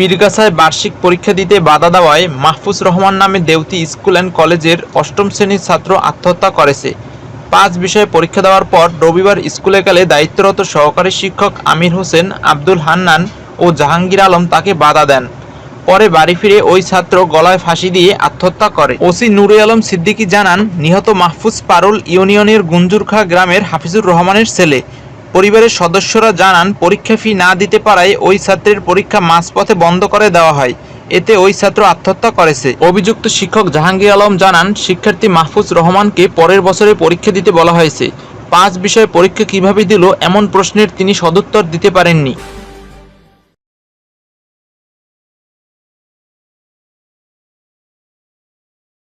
পীরগাছায় বার্ষিক পরীক্ষা দিতে বাধা দেওয়ায় মাহফুজ রহমান নামে দেউতি স্কুল অ্যান্ড কলেজের অষ্টম শ্রেণির ছাত্র আত্মহত্যা করেছে। পাঁচ বিষয়ে পরীক্ষা দেওয়ার পর রবিবার স্কুলে গেলে দায়িত্বরত সহকারী শিক্ষক আমির হোসেন, আব্দুল হান্নান ও জাহাঙ্গীর আলম তাকে বাধা দেন। পরে বাড়ি ফিরে ওই ছাত্র গলায় ফাঁসি দিয়ে আত্মহত্যা করে। ওসি নুরে আলম সিদ্দিকী জানান, নিহত মাহফুজ পারুল ইউনিয়নের গুঞ্জুরখা গ্রামের হাফিজুর রহমানের ছেলে। পরিবারের সদস্যরা জানান, পরীক্ষা ফি না দিতে পারায় ওই ছাত্রের পরীক্ষা মাঝপথে বন্ধ করে দেওয়া হয়। এতে ওই ছাত্র আত্মহত্যা করেছে। অভিযুক্ত শিক্ষক জাহাঙ্গীর আলম জানান, শিক্ষার্থী মাহফুজ রহমানকে পরের বছরে পরীক্ষা দিতে বলা হয়েছে। পাঁচ বিষয়ে পরীক্ষা কীভাবে দিল এমন প্রশ্নের তিনি সদুত্তর দিতে পারেননি।